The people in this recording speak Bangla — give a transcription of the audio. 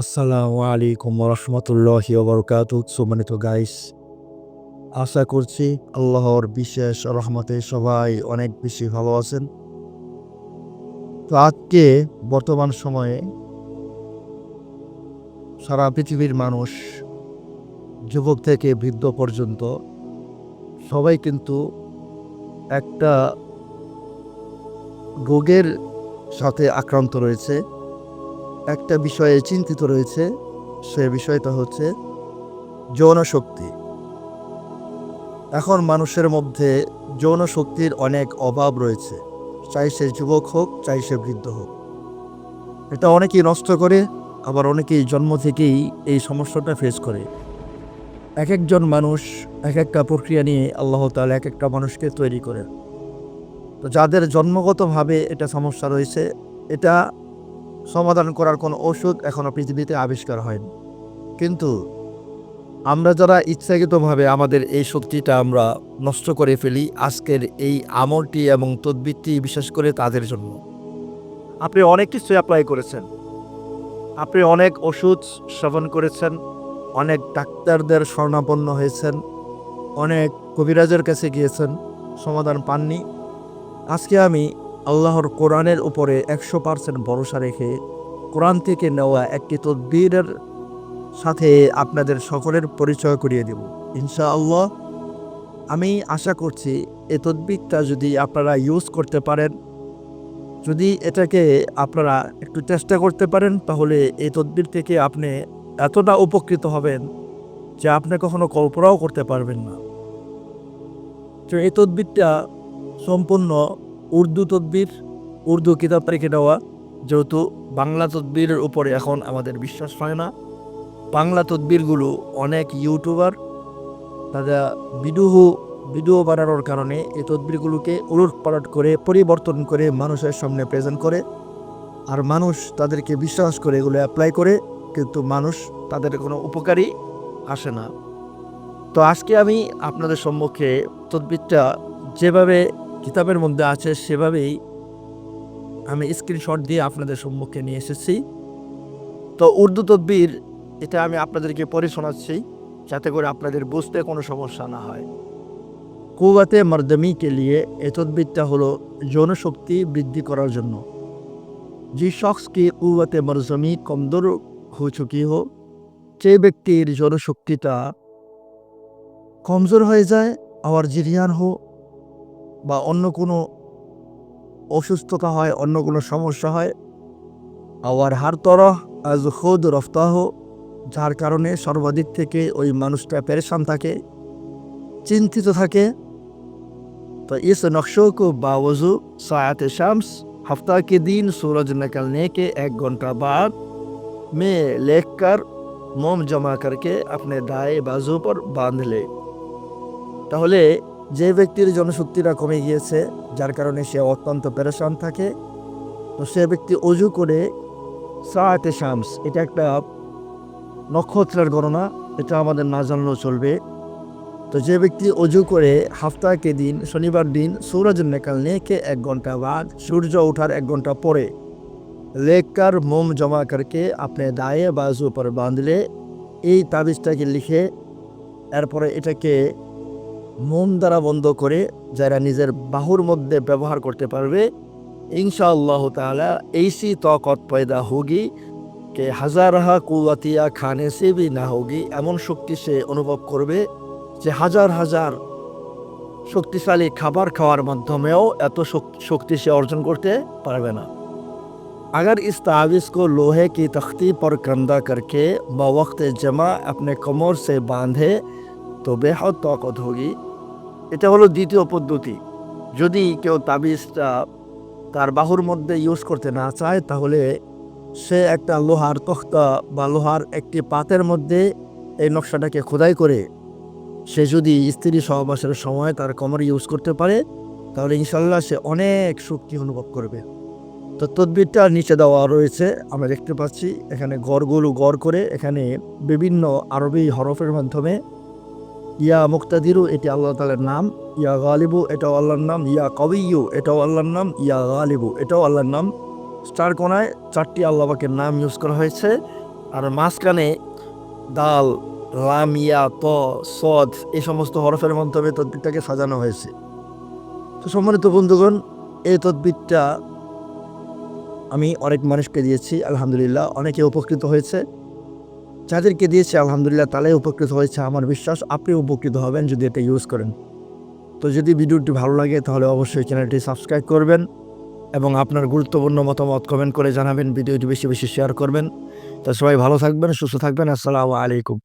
আসসালামু আলাইকুম রহমতুল্লাহি বরকাত সুমানিত গাইস আশা করছি আল্লাহর বিশেষ রহমতে সবাই অনেক বেশি ভালো আছেন। তো আজকে বর্তমান সময়ে সারা পৃথিবীর মানুষ, যুবক থেকে বৃদ্ধ পর্যন্ত সবাই কিন্তু একটা রোগের সাথে আক্রান্ত রয়েছে। একটা বিষয়ে চিন্তিত রয়েছে, সে বিষয়টা হচ্ছে যৌন শক্তি এখন মানুষের মধ্যে যৌন শক্তির অনেক অভাব রয়েছে। চাই সে যুবক হোক, চাই সে বৃদ্ধ হোক। এটা অনেকেই নষ্ট করে, আবার অনেকেই জন্ম থেকেই এই সমস্যাটা ফেস করে। এক একজন মানুষ এক একটা প্রক্রিয়া নিয়ে আল্লাহ তাআলা এক একটা মানুষকে তৈরি করে তো যাদের জন্মগতভাবে এটা সমস্যা রয়েছে, এটা সমাধান করার কোনো ওষুধ এখনও পৃথিবীতে আবিষ্কার হয়নি। কিন্তু আমরা যারা ইচ্ছাকৃতভাবে আমাদের এই শক্তিটা আমরা নষ্ট করে ফেলি, আজকের এই আমলটি এবং তদ্বিরটি বিশেষ করে তাদের জন্য। আপনি অনেক কিছু অ্যাপ্লাই করেছেন। আপনি অনেক ওষুধ সেবন করেছেন, অনেক ডাক্তারদের স্বর্ণাপন্ন হয়েছেন, অনেক কবিরাজের কাছে গিয়েছেন, সমাধান পাননি। আজকে আমি আল্লাহর কোরআনের উপরে একশো পার্সেন্ট ভরসা রেখে কোরআন থেকে নেওয়া একটি তদবিরের সাথে আপনাদের সকলের পরিচয় করিয়ে দেব। ইনশাআল্লাহ, আমি আশা করছি এই তদবিরটা যদি আপনারা ইউজ করতে পারেন, যদি এটাকে আপনারা একটু চেষ্টা করতে পারেন, তাহলে এই তদবির থেকে আপনি এতটা উপকৃত হবেন যে আপনি কখনো কল্পনাও করতে পারবেন না। তো এই তদবিরটা সম্পূর্ণ উর্দু তদ্বির, উর্দু কিতাব থেকে দেওয়া, যেহেতু বাংলা তদ্বিরের উপরে এখন আমাদের বিশ্বাস হয় না। বাংলা তদ্বিরগুলো অনেক ইউটিউবার, তারা বিদুহ ভিডিও বানানোর কারণে এই তদ্বিরগুলোকে উলট পালট করে, পরিবর্তন করে মানুষের সামনে প্রেজেন্ট করে। আর মানুষ তাদেরকে বিশ্বাস করে এগুলো অ্যাপ্লাই করে, কিন্তু মানুষ তাদের কোনো উপকারই আসে না। তো আজকে আমি আপনাদের সম্মুখে তদ্বিরটা যেভাবে কিতাবের মধ্যে আছে সেভাবেই আমি স্ক্রিনশট দিয়ে আপনাদের সম্মুখে নিয়ে এসেছি। তো উর্দু তদ্বির, এটা আমি আপনাদেরকে পড়ে শোনাচ্ছি, যাতে করে আপনাদের বুঝতে কোনো সমস্যা না হয়। কুয়াতে মর্দমি কে লিয়ে এ তদ্বিরটা হলো যৌন শক্তি বৃদ্ধি করার জন্য। যে কি কুয়াতে মরজমি কমজোর হো চুকি হো, যে ব্যক্তির জনশক্তিটা কমজোর হয়ে যায় আবার জিরিয়ান হো বা অন্য কোনো অসুস্থতা হয় অন্য কোনো সমস্যা হয় আবার হার তরহ আজ খুদ রফতাহ যার কারণে সর্বাধিক থেকে ওই মানুষটা পেরেশান থাকে চিন্তিত থাকে তো इस नक्शों को बावजू सायत शम्स हफ्ता के दिन सूरज निकलने के एक घंटा बाद में लेकर मोम जमा करके अपने दाएं बाजू पर बांध ले তাহলে যে ব্যক্তির জনশক্তিটা কমে গিয়েছে, যার কারণে সে অত্যন্ত পেরেশান থাকে, তো সে ব্যক্তি অজু করে সায়াতে শামস, এটা একটা নক্ষত্রের গণনা, এটা আমাদের না জানলেও চলবে। তো যে ব্যক্তি অজু করে হাফতাকে দিন, শনিবার দিন সূরজ নেকাল নেকে এক ঘণ্টা বাদ, সূর্য ওঠার এক ঘণ্টা পরে লেকার মোম জমা করকে আপনি দায়ে বাজু পর বাঁধলে, এই তাবিজটাকে লিখে, এরপরে এটাকে মোম দ্বারা বন্ধ করে যারা নিজের বাহুর মধ্যে ব্যবহার করতে পারবে ইনশাআল্লাহ তাআলা ऐसी तौकत पैदा होगी कि হাজারহা কুয়াতিয়া খানে সে বি না হোগি এমন শক্তি সে অনুভব করবে যে হাজার হাজার শক্তিশালী খাবার খাওয়ার মাধ্যমেও এত শক- শক্তি সে অর্জন করতে পারবে না अगर इस तावीज़ को लोहे की तख्ती पर कंधा करके बवक्त जमा अपने कमर से बांधे তো বেহদ তকত হোগি এটা হলো দ্বিতীয় পদ্ধতি। যদি কেউ তাবিজটা তার বাহুর মধ্যে ইউজ করতে না চায়, তাহলে সে একটা লোহার তখ্তা বা লোহার একটি পাতের মধ্যে এই নকশাটাকে খোদাই করে সে যদি স্ত্রী সহবাসের সময় তার কমর ইউজ করতে পারে, তাহলে ইনশাল্লাহ সে অনেক শক্তি অনুভব করবে। তো তদবিরটা নিচে দেওয়া রয়েছে, আমরা দেখতে পাচ্ছি। এখানে গড়গুলো গড় করে এখানে বিভিন্ন আরবি হরফের মাধ্যমে ইয়া মুক্তাদিরু, এটি আল্লাহ তালের নাম। ইয়া গালিবু, এটাও আল্লাহর নাম। ইয়া কবিয়ু এটাও আল্লাহর নাম। ইয়া গালিবু, এটাও আল্লাহর নাম। স্টার কোনায় চারটি আল্লাহবাকের নাম ইউজ করা হয়েছে। আর মাঝখানে দাল লামিয়া ত, সদ এই সমস্ত হরফের মাধ্যমে তদ্বিরটাকে সাজানো হয়েছে। তো সম্মানিত বন্ধুগণ, এই তদ্বিরটা আমি অনেক মানুষকে দিয়েছি, আলহামদুলিল্লাহ, অনেকে উপকৃত হয়েছে। যাদেরকে দিয়েছে, আলহামদুলিল্লাহ তারাই উপকৃত হয়েছে। আমার বিশ্বাস আপনি উপকৃত হবেন যদি এটা ইউজ করেন। তো যদি ভিডিওটি ভালো লাগে তাহলে অবশ্যই চ্যানেলটি সাবস্ক্রাইব করবেন এবং আপনার গুরুত্বপূর্ণ মতামত কমেন্ট করে জানাবেন, ভিডিওটি বেশি বেশি শেয়ার করবেন। তা সবাই ভালো থাকবেন, সুস্থ থাকবেন, আসসালামু আলাইকুম।